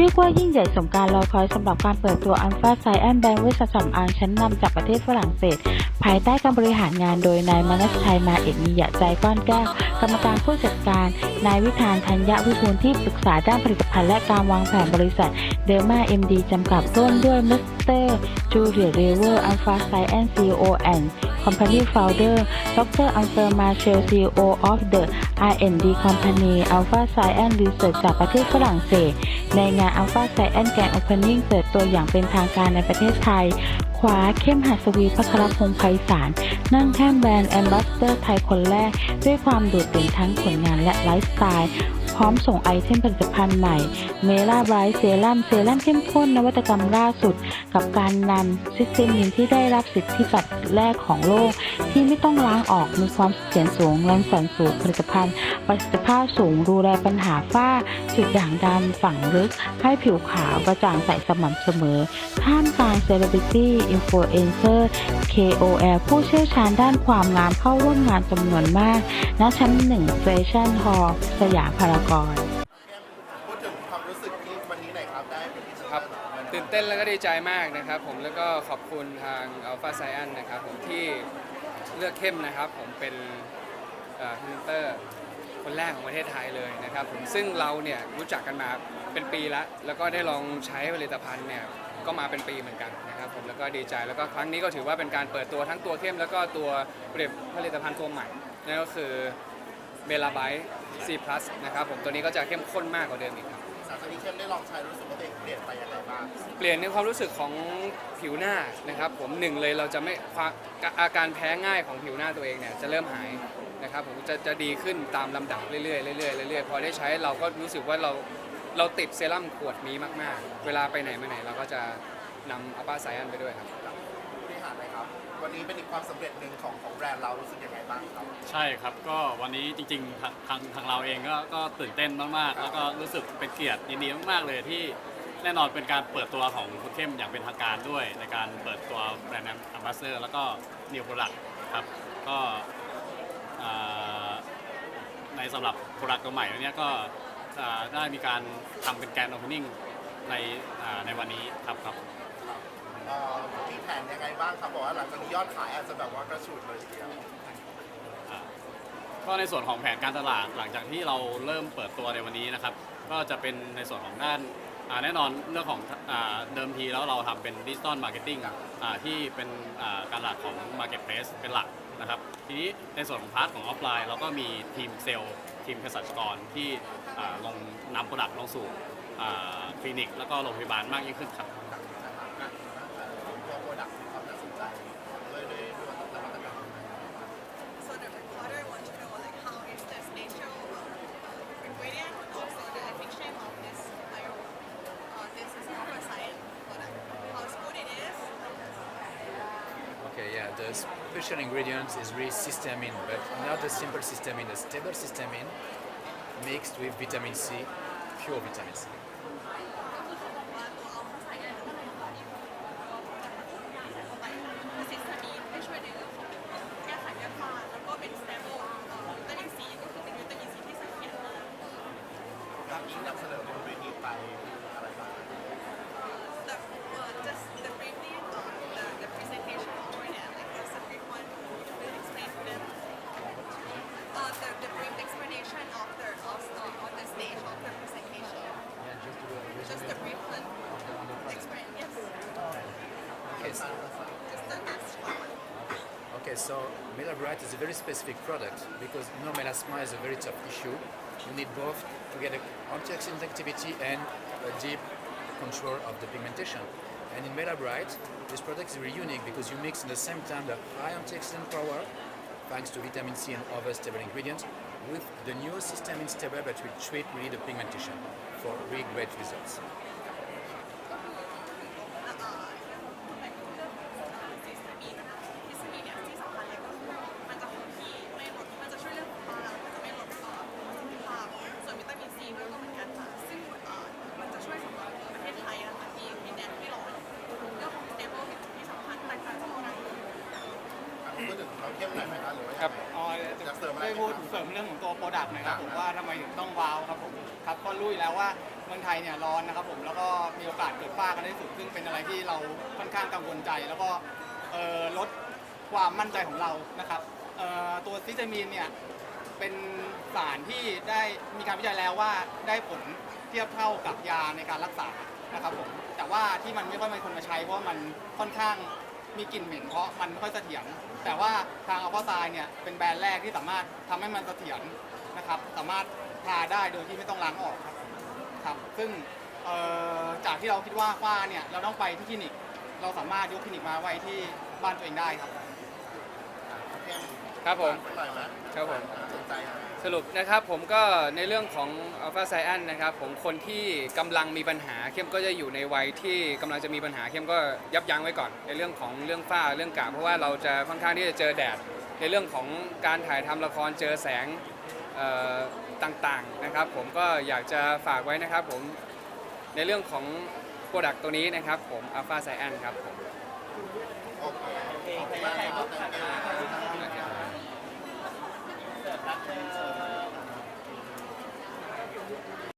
เรียกว่ายิ่งใหญ่สมการรอคอยสำหรับการเปิดตัวอัลฟาไซแอนแบรนด์เวชสำอางชั้นนำจากประเทศฝรั่งเศส ภายใต้การบริหารงานโดยนายมนัสชัยมาเอกมียะใจก้อนแก้ว กรรมการผู้จัดการ นายวิธานธัญญวิทูลที่ปรึกษาด้านผลิตภัณฑ์และการวางแผนบริษัทเดลมาเอ็มดีจำกัดร่วมด้วยมิส เตอร์จูเลียเรเวอร์อัลฟาไซแอนซีโอแอน Company Founder ดรอังเซอร์มาเชล CEO of the R&D Company Alpha Science Research จากประเทศฝรั่งเศส ในงาน Alpha Science Grand Opening เปิดตัวอย่างเป็นทางการในประเทศไทยขวาเข้มหัสวีพัครพงศ์ไพศาลนั่งแท่นแบรนด์แอมบาสเตอร์ไทยคนแรก ด้วยความโดดเด่นทั้งผลงานและไลฟ์สไตล์ ร้อมส่งไอเทมผลิตภัณฑ์ใหม่เมล่าไบรท์เซรั่มเซรั่มเข้มข้นนวัตกรรมล่าสุด กับการนำซิสเตมมินที่ได้รับสิทธิบัตรแรกของโลก ที่ไม่ต้องล้างออกมีความเสถียรสูงแรงสั่นสูงผลิตภัณฑ์ ประสิทธิภาพสูงดูแลปัญหาฝ้า จุดด่างดำฝังลึก ให้ผิวขาวกระจ่างใสสม่ำเสมอท่ามกลางเซเลบริตี้อินฟลูเอนเซอร์ KOL ผู้เชี่ยวชาญด้านความงามเข้าร่วมงานจำนวนมาก ณชั้นหนึ่งแฟชั่นฮอลล์สยามพารากอนพูดถึงความรู้สึกที่วันนี้หน่อยครับได้เป็นพรีเซนเตคอรับร์ตื่นเต้นแล้วก็ดีใจมากนะครับ ผมแล้วก็ขอบคุณทาง Alpha Science นะครับผมที่เลือกเข้มนะครับ ผมเป็นพรีเซนเตอร์คนแรกของประเทศไทยเลยนะครับผมซึ่งเราเนี่ยรู้จักกันมาเป็นปีแล้วแล้วก็ได้ลองใช้ผลิตภัณฑ์เนี่ยก็มาเป็นปีเหมือนกันนะครับผมแล้วก็ดีใจแล้วก็ครั้งนี้ก็ถือว่าเป็นการเปิดตัวทั้งตัวเข้ม แล้วก็ตัวผลิตผลิตภัณฑ์ตัวใหม่ นั่นก็คือเบลาไบต์ C+ นะครับผมตัวนี้ก็จะเข้มข้นมากกว่าเดิมอีกครับ สารตัวนี้เข้มได้ลองใช้รู้สึกว่าตัวเองเปลี่ยนไปยังไงบ้างเปลี่ยนในความรู้สึกของผิวหน้านะครับผมหนึ่งเลยเราจะไม่ความอาการแพ้ง่ายของผิวหน้าตัวเองเนี่ยจะเริ่มหายนะครับผมจะจะดีขึ้นตามลำดับเรื่อยๆเรื่อยๆเรื่อยๆพอได้ใช้เราก็รู้สึกว่าเราเราติดเซรั่มขวดนี้มากๆ เวลาไปไหนมาไหนเราก็จะนำอัลปาไซอันไปด้วยครับบริหารไหมครับ วันนี้เป็นอีกความสำเร็จหนึ่งของของแบรนด์เรารู้สึกยังไงบ้างครับ ใช่ครับก็วันนี้จริงๆทางทางทางเราเองก็ก็ตื่นเต้นมากๆ แล้วก็รู้สึกเป็นเกียรติยินดีมากๆเลยที่แน่นอนเป็นการเปิดตัวของคุณเข้มอย่างเป็นทางการด้วย ในการเปิดตัวแบรนด์แอมบาสเดอร์แล้วก็นิวโปรดักครับก็อ่าในสำหรับโปรดักต์ตัวใหม่เนี้ยก็อ่าได้มีการทำเป็นแกนโอเพนนิ่งในอ่าในวันนี้ครับครับ เอ่อมีแผนยังไงบ้าง ครับบอกว่าหลังจากนี้ยอดขายอาจจะแบบว่ากระฉูดเลยทีเดียวก็ในส่วนของแผนการตลาดหลังจากที่เราเริ่มเปิดตัวในวันนี้นะครับ ก็จะเป็นในส่วนของด้านอ่าแน่นอนเรื่องของอาเดิมทีแล้วเราทำเป็นดิจิตอลมาร์เก็ตติ้งที่เป็นอ่าการหลักของ Marketplace เป็นหลักนะครับ ทีนี้ในส่วนของพาร์ทของออฟไลน์ เราก็มีทีมเซลล์ทีมเภสัชกรที่อ่าลงนำโปรดักต์ลงสู่อ่าคลินิก แล้วก็โรงพยาบาลมากยิ่งขึ้นครับ the special ingredient is really cysteamine, but not the simple cysteamine, the stable cysteamine mixed with vitamin C, pure vitamin C. Okay, so, Melabrite is a very specific product because know melasma is a very tough issue. You need both to get an antioxidant activity and a deep control of the pigmentation. And in Melabrite, this product is really unique because you mix in the same time the high antioxidant power, thanks to vitamin C and other stable ingredients, with the new system in stable that will treat really the pigmentation for really great results. เราเข้มหน่อยไหมครับหรือว่า ครับอ๋อจะอยากเสริมอะไรได้ไหมพูดครับเสริมเรื่องของตัวโปรดักต์นะครับครับผมว่าทำไมถึงต้องว้าวครับผมครับก็รู้อยู่แล้วว่าเมืองไทยเนี่ยร้อนนะครับผมแล้วก็มีโอกาสเกิดฝ้ากันได้สูงซึ่งเป็นอะไรที่เราค่อนข้างกังวลใจ แล้วก็เอ่อลดความมั่นใจของเรานะครับเอ่อตัวซิสเตมีนเนี่ย เป็นสารที่ได้มีการวิจัยแล้วว่าได้ผลเทียบเท่ากับยาในการรักษานะครับผมแต่ว่าที่มันไม่ค่อยมีคนมาใช้เพราะว่ามันค่อนข้าง มีกลิ่นเหม็นเพราะมันไม่ค่อยเสถียรแต่ว่าทางอัลฟาไซเนี่ยเป็นแบรนด์แรกที่สามารถทำให้มันเสถียรนะครับ สามารถทาได้โดยที่ไม่ต้องล้างออกครับครับซึ่งเอ่อจากที่เราคิดว่าฝ้าเนี่ยเราต้องไปที่คลินิก เราสามารถยกคลินิกมาไว้ที่บ้านตัวเองได้ครับ ครับผมฝากหน่อยไหมครับผม สนใจไหมสรุปนะครับผมก็ในเรื่องของ Alpha c y a n นะครับผมคนที่กำลังมีปัญหาเข้มก็จะอยู่ในวัยที่กำลังจะมีปัญหาเข้มก็ยับยั้งไว้ก่อน ในเรื่องของเรื่องฝ้าเรื่องกาเพราะว่าเราจะค่อนข้างที่จะเจอแดด ในเรื่องของการถ่ายทำละครเจอแสงเอ่อต่างๆนะครับ ผมก็อยากจะฝากไว้นะครับผมในเรื่องของโปรดักต์ตัวนี้นะครับผม Alpha c y a n ครับผมโอเคขอบคุณมากครับ ครับ